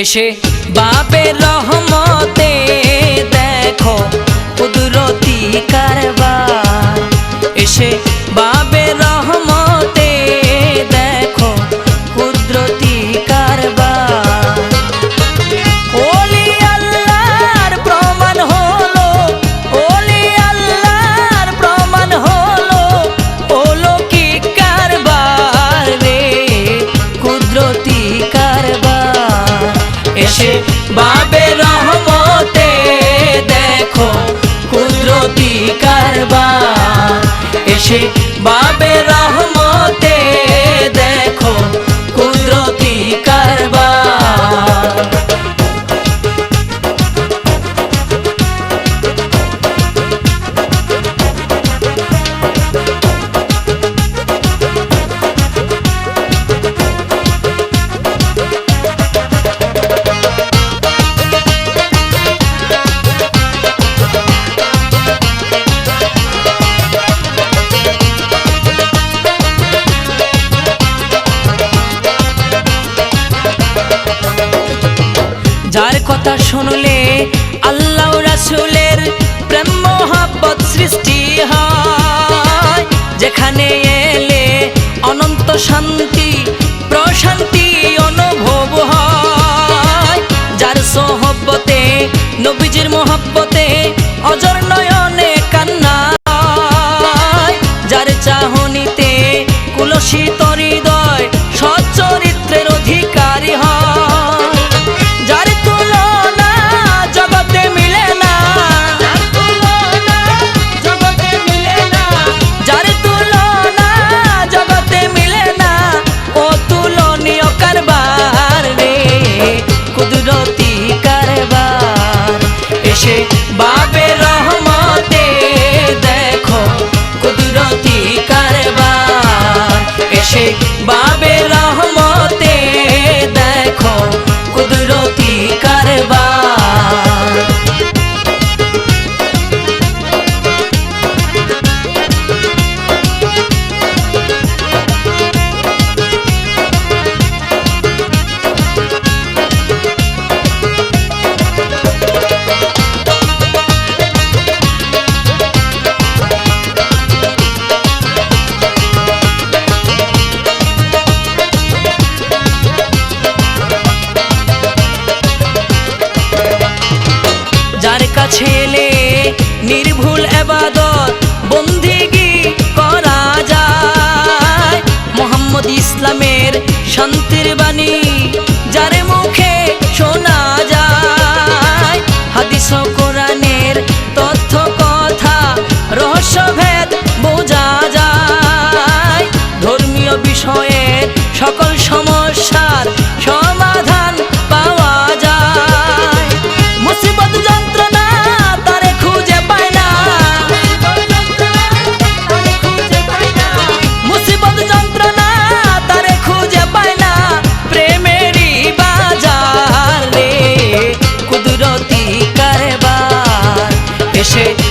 এসে বাবের রহমতে দেখো কুদরতি কারবার। এসে বাপে রহমতে দেখো কুদরতি কারবার। ওলি আল্লাহর প্রমাণ হলো, ওলি আল্লাহর প্রমাণ হলো ওলো কি কারবার রে, কুদরতি আসে বাবে রহমতে। দেখো কুদরতি কারবার। এসে বাবে ছেলে নির্ভুল আবাদত বন্দিগি করা যায়? মোহাম্মদ ইসলামের শান্তির বাণী shit.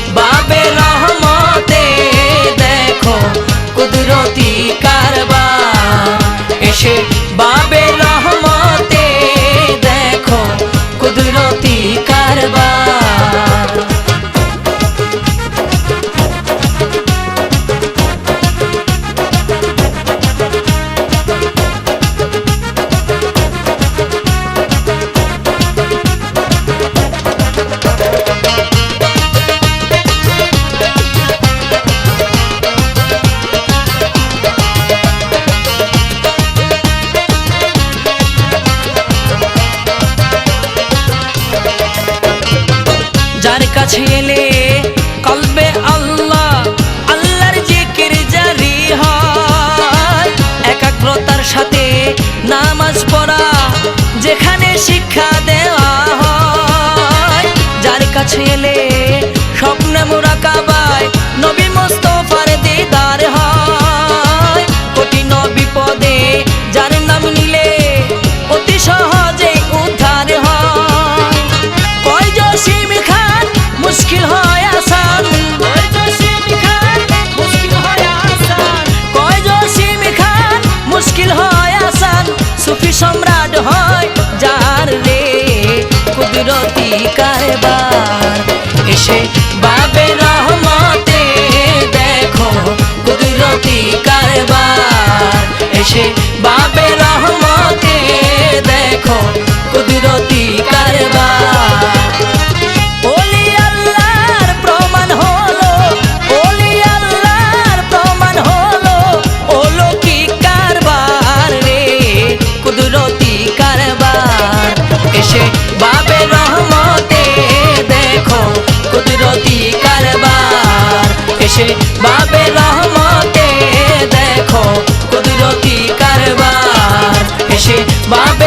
বাবের